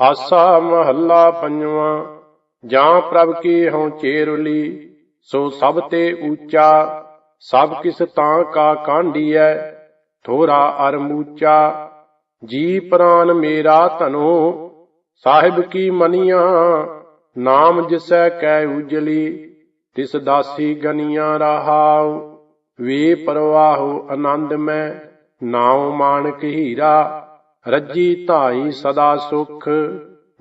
ਆਸਾ ਮਹੱਲਾ ਪੰਜਵਾਂ, ਜਾਂ ਪ੍ਰਭ ਕੀ ਹਉ ਚੇਰੁਲੀ ਸੋ ਸਭ ਤੇ ਊਚਾ, ਸਭ ਕਿਸ ਤਾਂ ਕਾ ਕਾਂਢੀਐ, ਥੋਰਾ ਅਰਮੂਚਾ ਜੀ ਪ੍ਰਾਨ ਮੇਰਾ ਧਨੋ, ਸਾਹਿਬ ਕੀ ਮਨੀਆਂ, ਨਾਮ ਜਿਸੈ ਕੈ ਉਜਲੀ, ਤਿਸ ਦਾਸੀ ਗਨੀਆਂ ਰਹਾਉ, ਵੇ ਪਰਵਾਹੋ ਆਨੰਦ ਮੈਂ, ਨਾਉ ਮਾਨਕ ਹੀਰਾ ਰੱਜੀ ਧਾਈ ਸਦਾ ਸੁਖ,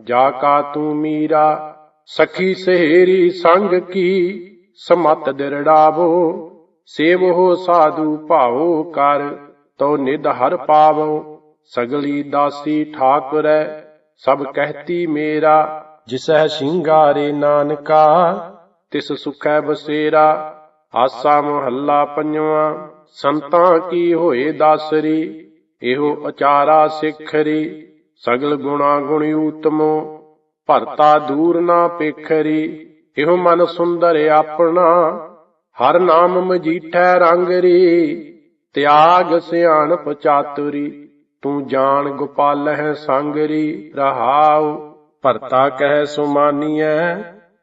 ਜਾ ਕਾ ਤੂੰ ਮੀਰਾ, ਸਖੀ ਸਹੇਰੀ ਸੰਗ ਕੀ, ਸਮਤ ਦਿਰੜਾਵੋ, ਸੇਵੋ ਸਾਧੂ ਭਾਉ ਕਰ, ਤੋ ਨਿਧ ਹਰ ਪਾਵੋ, ਸਗਲੀ ਦਾਸੀ ਠਾਕੁਰੈ, ਸਭ ਕਹਿਤੀ ਮੇਰਾ, ਜਿਸਹਿ ਸ਼ਿੰਗਾਰੇ ਨਾਨਕਾ, ਤਿਸ ਸੁਖੈ ਬਸੇਰਾ, ਆਸਾ ਮੁਹੱਲਾ ਪੰਜਵਾਂ, ਸੰਤਾਂ ਕੀ ਹੋਏ ਦਾਸਰੀ ਇਹੋ ਅਚਾਰਾ ਸਿਖਰੀ ਸਗਲ ਗੁਣਾ ਗੁਣੀ ਉਤਮੋ ਭਰਤਾ ਦੂਰ ਨਾ ਪੇਖਰੀ ਇਹੋ ਮਨ ਸੁੰਦਰ ਆਪਣਾ, ਹਰ ਨਾਮ ਮਜੀਠੈ ਰੰਗਰੀ ਤਿਆਗ ਸਿਆਣਪ ਚਾਤੁਰੀ ਤੂੰ ਜਾਣ ਗੋਪਾਲ ਹੈ ਸੰਗਰੀ ਰਹਾਉ, ਭਰਤਾ ਕਹਿ ਸੁਮਾਨੀਐ,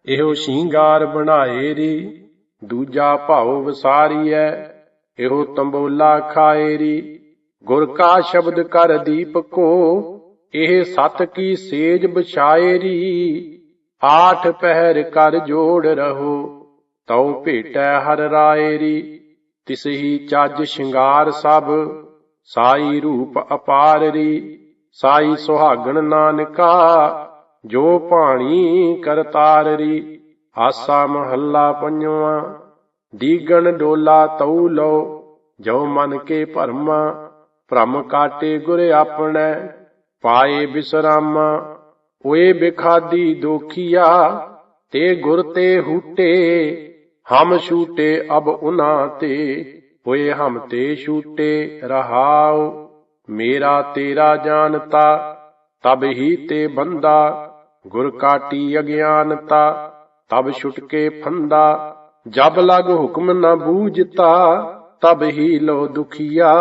ਇਹੋ ਸ਼ਿੰਗਾਰ ਬਣਾਏ ਰੀ। ਦੂਜਾ ਭਾਉ ਵਸਾਰੀਐ, ਇਹੋ ਤੰਬੋਲਾ ਖਾਏ ਰੀ। ਗੁਰ ਕਾ ਸ਼ਬਦ ਕਰ ਦੀਪਕੋ, ਇਹ ਸਤ ਕੀ ਸੇਜ ਬਿਛਾਏ ਆਠ ਪਹਿਰ ਕਰ ਜੋੜ ਰਹੋ, ਤਉ ਭੇਟੈ ਹਰ ਰਾਏ ਤਿਸ ਹੀ ਚੱਜ ਸ਼ਿੰਗਾਰ ਸਭ, ਸਾਈ ਰੂਪ ਅਪਾਰਰੀ ਸਾਈ ਸੁਹਾਗਣ ਨਾਨਕਾ, ਜੋ ਪਾਣੀ ਕਰਤਾਰ ਆਸਾ ਮਹੱਲਾ ਪੰਜਵਾਂ ਦੀਗਣ ਡੋਲਾ ਤਉ ਲੋ ਜੋ ਮਨ ਕੇ ਭਰਮਾ ਭ੍ਰਮ ਕਾਟੇ ਗੁਰ ਆਪਣੈ, ਪਾਏ ਬਿਸਰਾਮਾ ਓਏ ਬਿਖਾਦੀ ਦੋਖੀਆ, ਤੇ ਗੁਰ ਤੇ ਹੂਟੇ, ਹਮ ਛੂਟੇ ਅਬ ਉਨਾ ਤੇ, ਹੋਏ ਹਮ ਤੇ ਛੂਟੇ ਰਹਾਉ, ਮੇਰਾ ਤੇਰਾ ਜਾਣਤਾ, ਤਬ ਹੀ ਤੇ ਬੰਦਾ, ਗੁਰ ਕਾਟੀ ਅਗਿਆਨਤਾ, ਤਬ ਛੁਟਕੇ ਫੰਦਾ, ਜਬ ਲਗ ਹੁਕਮ ਨਾ ਬੂਝਤਾ, ਤਬ ਹੀ ਲੋ ਦੁਖੀਆ।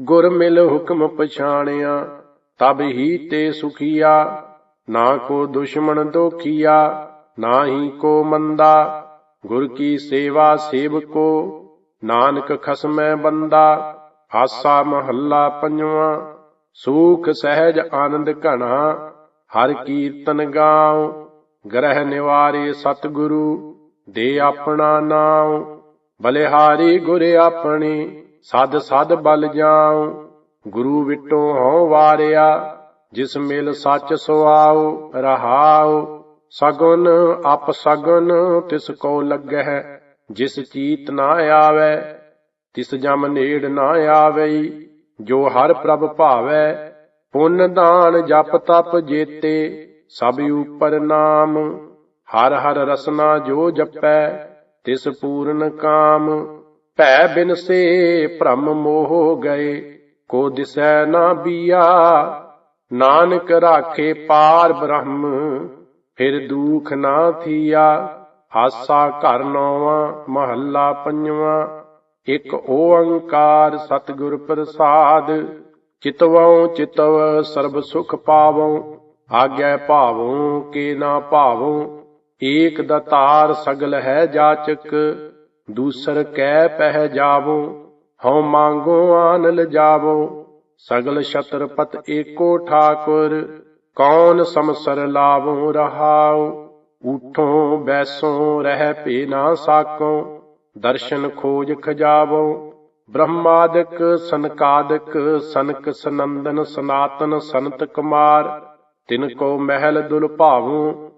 ਗੁਰ ਮਿਲ ਹੁਕਮ ਪਛਾਣਿਆ, ਤਬ ਹੀ ਤੇ ਸੁਖੀਆ, ਨਾ ਕੋ ਦੁਸ਼ਮਣ ਦੋਖੀਆ, ਨਾ ਹੀ ਕੋ ਮੰਦਾ, ਗੁਰ ਕੀ ਸੇਵਾ ਸੇਵ ਕੋ, ਨਾਨਕ ਖਸਮੈ ਬੰਦਾ, ਆਸਾ ਮਹੱਲਾ ਪੰਜਵਾਂ, ਸੂਖ ਸਹਿਜ ਆਨੰਦ ਘਣਾ, ਹਰ ਕੀਰਤਨ ਗਾਉ, ਗ੍ਰਹਿ ਨਿਵਾਰੇ ਸਤਿਗੁਰੂ, ਦੇ ਆਪਣਾ ਨਾਉ, ਬਲਿਹਾਰੀ ਗੁਰ ਆਪਣੇ ਸਦ ਸਦ ਬਲ ਜਾਉ, ਗੁਰੂ ਵਿਟੋ ਹਉ ਵਾਰਿਆ, ਜਿਸ ਮਿਲ ਸੱਚ ਸੁਆਉ, ਰਹਾਉ, ਸਗੁਨ ਅਪ ਸਗੁਨ, ਤਿਸ ਕੋ ਲੱਗਹਿ, ਜਿਸ ਚੀਤ ਨਾ ਆਵੇ, ਤਿਸ ਜਮ ਨੇੜ ਨਾ ਆਵਈ, ਜੋ ਹਰ ਪ੍ਰਭ ਭਾਵੈ, ਪੁੰਨ ਦਾਨ ਜਪ ਤਪ ਜੇਤੇ, ਸਭ ਉਪਰ ਨਾਮ, ਹਰ ਹਰ ਰਸਨਾ ਜੋ ਜਪੈ, ਤਿਸ ਪੂਰਨ ਕਾਮ ਭੈ ਬਿਨ ਸੇ ਭ੍ਰਮ ਮੋਹ ਗਏ, ਕੋ ਦਿਸੈ ਨਾ ਬੀਆ, ਨਾਨਕ ਰਾਖੇ ਪਾਰ ਬ੍ਰਹਮ, ਫਿਰ ਦੁਖ ਨਾ ਥੀਆ, ਹਾਸਾ ਘਰ ਨੌਵਾਂ, ਮਹੱਲਾ ਪੰਜਵਾਂ, ਇੱਕ ਓੰਕਾਰ ਸਤਿਗੁਰ ਪ੍ਰਸਾਦ, ਚਿਤਵਉ ਚਿਤਵ ਸਰਬ ਸੁਖ ਪਾਵਉ, ਆਗਿਆ ਭਾਵਉ ਕੇ ਨਾ ਭਾਵਉ, ਏਕ ਦਤਾਰ ਸਗਲ ਹੈ ਜਾਚਕ ਦੂਸਰ ਕੈ ਪਹਿ ਜਾਵੋ, ਹਉ ਮੰਗੋ ਆਨ ਲਜਾਵੋ। ਸਗਲ ਛਤਰਪਤ ਏਕੋ ਠਾਕੁਰ, ਕੌਣ ਸਮਸਰ ਲਾਵੋ ਰਹਾਉ। ਉਠੋ ਬੈਸੋ ਰਹਿ ਪੇ ਨਾ ਸਾਕੋ, ਦਰਸ਼ਨ ਖੋਜ ਖਜਾਵੋ। ਬ੍ਰਹਮਾਦਿਕ ਸਨਕਾਦਿਕ ਸਨਕ ਸਨੰਦਨ ਸਨਾਤਨ ਸੰਤ ਕੁਮਾਰ, ਤਿਨ ਕੋ ਮਹਿਲ ਦੁਲ ਭਾਵੂ,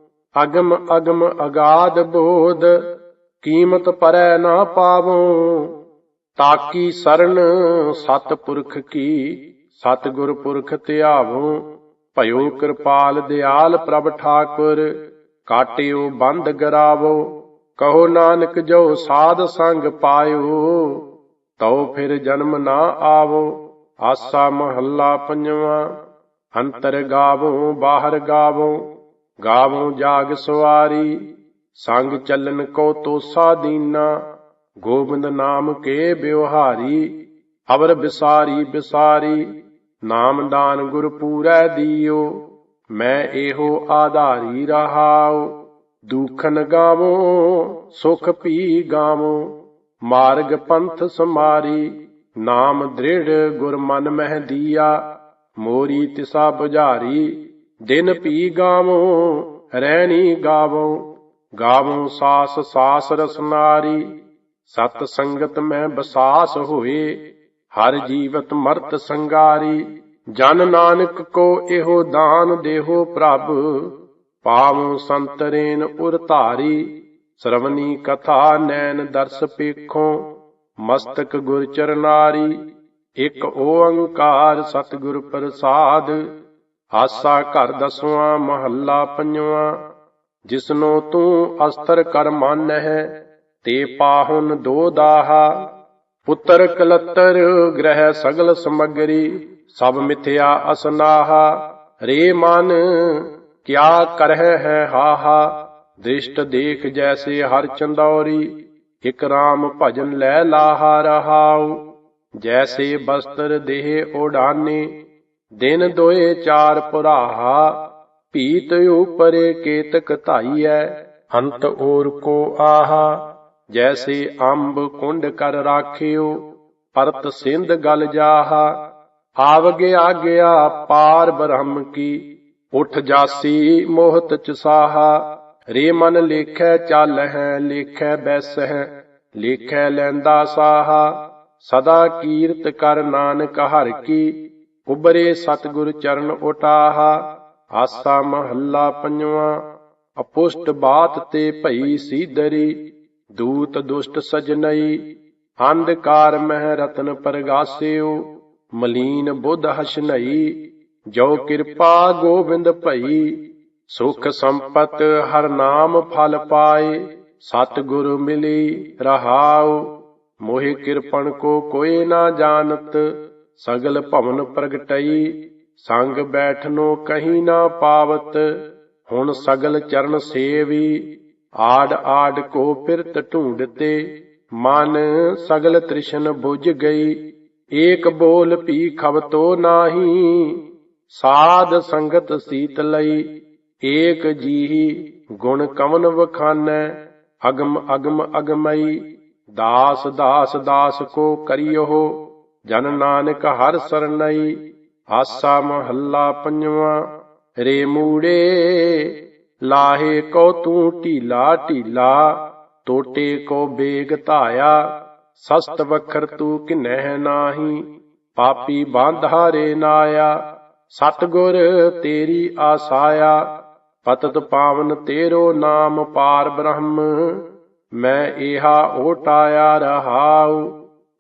ਅਗਮ ਅਗਮ ਅਗਾਧ ਬੋਧ। ਕੀਮਤ ਪਰੈ ਨਾ ਪਾਵੋ, ਤਾਕੀ ਸਰਣ ਸਤ ਪੁਰਖ ਕੀ, ਸਤਗੁਰ ਪੁਰਖ ਧਿਆਵੋ। ਭਇਓ ਕਿਰਪਾਲ ਦਿਆਲ ਪ੍ਰਭ ਠਾਕੁਰ, ਕਾਟਿਓ ਬੰਦ ਗਰਾਵੋ। ਕਹੋ ਨਾਨਕ ਜੋ ਸਾਧ ਸੰਗ ਪਾਇਓ, ਤਉ ਫਿਰ ਜਨਮ ਨਾ ਆਵੋ। ਆਸਾ ਮਹੱਲਾ ਪੰਜਵਾਂ, ਅੰਤਰ ਗਾਵੋ, ਬਾਹਰ ਗਾਵੋ। ਗਾਵੋ ਜਾਗ ਸਵਾਰੀ ਸੰਗ ਚੱਲਨ ਕੋ ਤੋਸਾ ਦੀਨਾ ਗੋਬਿੰਦ ਨਾਮ ਕੇ ਬਿਵਹਾਰੀ ਅਵਰ ਬਿਸਾਰੀ ਬਿਸਾਰੀ, ਨਾਮ ਦਾਨ ਗੁਰ ਪੂਰੈ ਦੀਓ, ਮੈਂ ਇਹੋ ਆਧਾਰੀ ਰਹਾਉ, ਦੁਖਨ ਗਾਵੋ, ਸੁਖ ਪੀ ਗਾਵੋ, ਮਾਰਗ ਪੰਥ ਸਮਾਰੀ, ਨਾਮ ਦ੍ਰਿੜ ਗੁਰ ਮਨ ਮਹਿ ਦੀਆ, ਮੋਰੀ ਤਿਸਾ ਬੁਝਾਰੀ, ਦਿਨ ਪੀ ਗਾਵੋ ਰਹਿਣੀ ਗਾਵੋ ਗਾਵੋ ਸਾਸ ਸਾਸ ਰਸਨਾਰੀ ਸਤ ਸੰਗਤ ਮੈਂ ਬਸਾਸ ਹੋਏ, ਹਰ ਜੀਵਤ ਮਰਤ ਸੰਗਾਰੀ, ਜਨ ਨਾਨਕ ਕੋ ਇਹੋ ਦਾਨ ਦੇਹੋ ਪ੍ਰਭ, ਪਾਵੋ ਸੰਤਰੇਨ ਉਰ ਧਾਰੀ, ਸਰਵਨੀ ਕਥਾ ਨੈਣ ਦਰਸ ਪੇਖੋ, ਮਸਤਕ ਗੁਰ ਚਰਨਾਰੀ ਇਕ ਓੰਕਾਰ ਸਤਿਗੁਰ ਪ੍ਰਸਾਦ, ਆਸਾ ਘਰ ਦਸਵਾਂ, ਮਹੱਲਾ ਪੰਜਵਾਂ ਜਿਸਨੋ ਤੂੰ ਅਸਤਰ ਕਰ ਮਨ ਹੈ ਤੇ ਪਾਹੁਨ ਦੋ ਦਾਹਾ। ਪੁੱਤਰ ਕਲਤਰ ਗ੍ਰਹਿ ਸਗਲ ਸਮਗਰੀ, ਸਭ ਮਿਥਿਆ ਅਸਨਾਹਾ। ਰੇ ਮਨ, ਕਿਆ ਕਰਹਿ ਹੈ ਹਾਹਾ। ਦ੍ਰਿਸ਼ਟ ਦੇਖ ਜੈਸੇ ਹਰ ਚੰਦੌਰੀ, ਇਕ ਰਾਮ ਭਜਨ ਲੈ ਲਾਹਾ ਰਹਾਉ। ਜੈਸੇ ਬਸਤਰ ਦੇਹ ਓਢਾਨੇ, ਦਿਨ ਦੋਏ ਚਾਰ ਪੁਰਾਹਾ। ਭੀਤ ਉਪਰੇ ਕੇਤਕ ਧਾਈਐ ਹੰਤ ਓਰ ਕੋ ਆਹਾ। ਜੈਸੇ ਅੰਬ ਕੁੰਡ ਕਰ ਰਾਖਿਓ, ਪਰਤ ਸਿੰਧ ਗਲ ਜਾਹਾ। ਆਵਗੇ ਆਗਿਆ ਪਾਰ ਬ੍ਰਹਮ ਕੀ, ਉਠ ਜਾਸੀ ਮੋਹਤ ਚਸਾਹਾ ਰੇ ਮਨ ਲੇਖੈ ਚੱਲ ਹੈ, ਲੇਖੈ ਬੈਸ ਹੈ, ਲੇਖੈ ਲੈਂਦਾ ਸਾਹਾ। ਸਦਾ ਕੀਰਤ ਕਰ ਨਾਨਕ ਹਰ ਕੀ ਉਬਰੇ ਸਤਿਗੁਰ ਚਰਨ ਉਟਾਹਾ। ਆਸਾ ਮਹੱਲਾ ਪੰਜਵਾਂ, ਅਪੁਸ਼ਟ ਬਾਤ ਤੇ ਭਈ ਸੀਦਰੀ, ਦੂਤ ਦੁਸ਼ਟ ਸਜਨਈ, ਅੰਧਕਾਰ ਮਹਿ ਰਤਨ ਪ੍ਰਗਾਸਿਓ, ਮਲੀਨ ਬੁੱਧ ਹਸਨਈ, ਜੋ ਕਿਰਪਾ ਗੋਬਿੰਦ ਭਈ, ਸੁਖ ਸੰਪਤ ਹਰ ਨਾਮ ਫਲ ਪਾਏ, ਸਤਿਗੁਰ ਮਿਲੀ ਰਹਾਉ, ਮੋਹਿ ਕਿਰਪਣ ਕੋ ਕੋਏ ਨਾ ਜਾਣਤ, ਸਗਲ ਭਵਨ ਪ੍ਰਗਟਈ ਸੰਗ ਬੈਠਨੋ ਕਹੀਂ ਨਾ ਪਾਵਤ, ਹੁਣ ਸਗਲ ਚਰਨ ਸੇਵੀ, ਆੜ ਆੜ ਕੋ ਫਿਰਤ ਢੂੰਡਤੇ ਮਨ ਸਗਲ ਤ੍ਰਿਸ਼ਨ 부ਝ ਗਈ, ਏਕ ਬੋਲ ਪੀ ਖਬਤੋ ਨਾਹੀ, ਸਾਧ ਸੰਗਤ ਸੀਤ ਲਈ, ਏਕ ਜੀਹੀ ਗੁਣ ਕਵਨ ਵਖਾਨੈ, ਅਗਮ ਅਗਮ ਅਗਮਈ, ਦਾਸ ਦਾਸ ਦਾਸ ਕੋ ਕਰਿਓ, ਜਨ ਨਾਨਕ ਹਰ ਸਰਨਈ ਆਸਾ ਮਹੱਲਾ ਪੰਜਵਾਂ, ਰੇ ਮੂੜੇ, ਲਾਹੇ ਕੋ ਤੂੰ ਢੀਲਾ ਢੀਲਾ ਟੋਟੇ ਕੋ ਬੇਗ ਧਾਇਆ, ਸਸਤ ਵਖਰ ਤੂੰ ਕਿਨਹਿ ਨਾਹੀ, ਪਾਪੀ ਬਾਂਧਾ ਰੇ ਨਾਇਆ, ਸਤਗੁਰ ਤੇਰੀ ਆਸਾਇਆ, ਪਤਤ ਪਾਵਨ ਤੇਰੋ ਨਾਮ ਪਾਰ ਬ੍ਰਹਮ, ਮੈਂ ਏਹਾ ਓਟਾਇਆ ਰਹਾਉ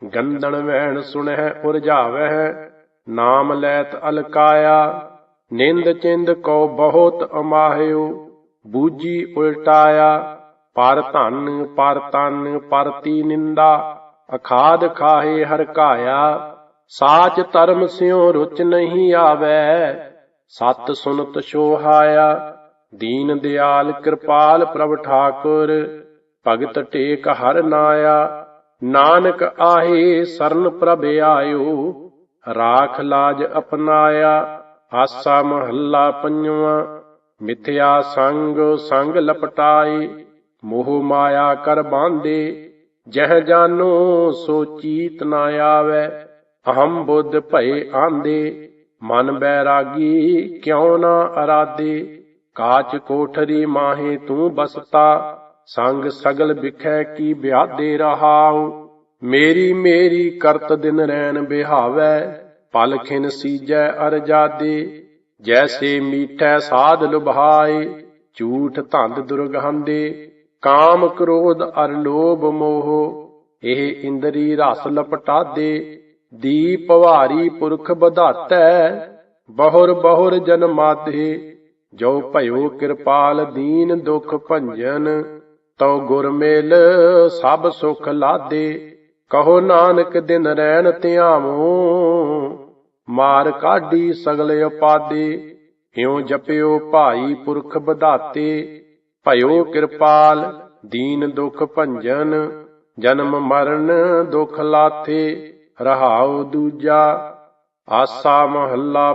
ਗੰਦਣ ਵਹਿਣ ਸੁਣਹਿ ਉਰਝਾਵਹਿ ਨਾਮ ਲੈਤ ਅਲਕਾਇਆ, ਨਿੰਦ ਚਿੰਦ ਕੋ ਬਹੁਤ ਅਮਾਹਿਓ ਬੂਜੀ ਉਲਟਾਇਆ, ਪਰ ਧਨ, ਪਰ ਤਨ ਪਰਤੀ ਨਿੰਦਾ, ਅਖਾਦ ਖਾਹੇ ਹਰਕਾਇਆ ਸਾਚ ਧਰਮ ਸਿਉ ਰੁਚ ਨਹੀਂ ਆਵੈ, ਸਤ ਸੁਨਤ ਸੋਹਾਇਆ, ਦੀਨ ਦਿਆਲ ਕਿਰਪਾਲ ਪ੍ਰਭ ਠਾਕੁਰ, ਭਗਤ ਟੇਕ ਹਰ ਨਾਇਆ, ਨਾਨਕ ਆਹੇ ਸਰਨ ਪ੍ਰਭ ਆਇਓ। ਰਾਖ ਲਾਜ ਅਪਨਾਇਆ, ਆਸਾ ਮਹੱਲਾ ਪੰਜਵਾਂ, ਮਿਥਿਆ ਸੰਗ ਸੰਗ ਲਪਟਾਏ ਮੋਹ ਮਾਇਆ ਕਰ ਬਾਂਦੇ, ਜਹ ਜਾਨੋ ਸੋ ਚੀਤ ਨਾ ਆਵੈ, ਅਹੰ ਬੁੱਧ ਭਏ ਆਂਦੇ, ਮਨ ਬੈਰਾਗੀ ਕਿਉ ਨਾ ਅਰਾਦੇ, ਕਾਚ ਕੋਠਰੀ ਮਾਹੇ ਤੂੰ ਬਸਤਾ, ਸੰਗ ਸਗਲ ਵਿਖੈ ਕੀ ਬਿਆਦੇ ਰਹਾਉ ਮੇਰੀ ਮੇਰੀ ਕਰਤ ਦਿਨ ਰੈਣ ਬਿਹਾਵੈ, ਪਲ ਖਿਨ ਸੀਜੈ ਅਰਜਾਦੇ ਜੈਸੇ ਮੀਠੈ ਸਾਧ ਲੁਭਾਏ, ਝੂਠ ਧੰਦ ਦੁਰਗੰਧੇ ਕਾਮ ਕ੍ਰੋਧ ਅਰ ਲੋਭ ਮੋਹ, ਇਹ ਇੰਦਰੀ ਰਸ ਲਪਟਾਦੇ, ਦੀਪ ਭਾਰੀ ਪੁਰਖ ਵਧਾਤੈ, ਬਹੁਰ ਬਹੁਰ ਜਨਮਾਤੇ ਜੋ ਭਇਓ ਕਿਰਪਾਲ ਦੀਨ ਦੁਖ ਭੰਜਨ, ਤਉ ਗੁਰ ਮੇਲ ਸਭ ਸੁਖ ਲਾਦੇ। ਕਹੋ ਨਾਨਕ ਦਿਨ ਰਹਿਣ ਧਿਆਵੋ, ਮਾਰ ਕਾਢੀ ਸਗਲ ਉਪਾਦੇ, ਇਉ ਜਪਿਓ ਭਾਈ ਪੁਰਖ ਵਧਾਤੇ, ਭਇਓ ਕਿਰਪਾਲ, ਦੀਨ ਦੁਖ ਭੰਜਨ, ਜਨਮ ਮਰਨ ਦੁਖ ਲਾਥੇ, ਰਹਾਉ ਦੂਜਾ, ਆਸਾ ਮਹੱਲਾ